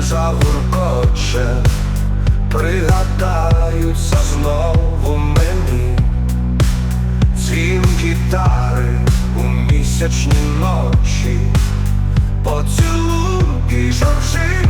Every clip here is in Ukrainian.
ностальжа гуркоче, пригадаються знову мені. Дзвін гітари у місячні ночі, поцілунки жоржини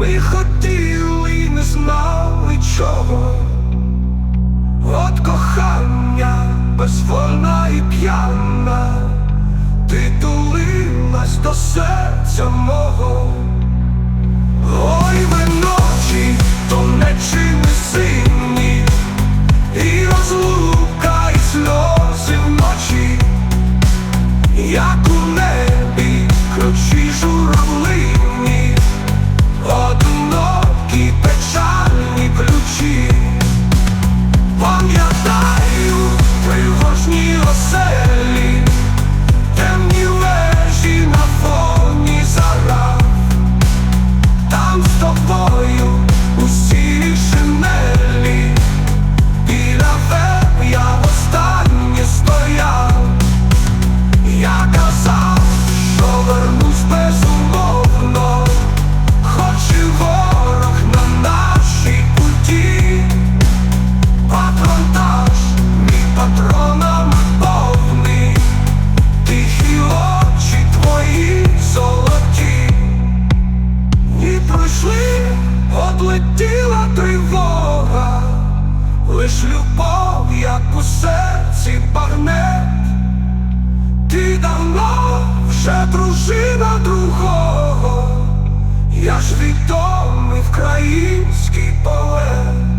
ми хотіли й не знали чого. От кохання безвольна і п'яна, ти тулилась до серця мого. Ой, ви ночі, то нечини сині, і розлука, і сльози вночі. Як у небі ключі журавлині, тривога, лиш любов, як у серці багнет. Ти давно вже дружина другого, я ж відомий український поет.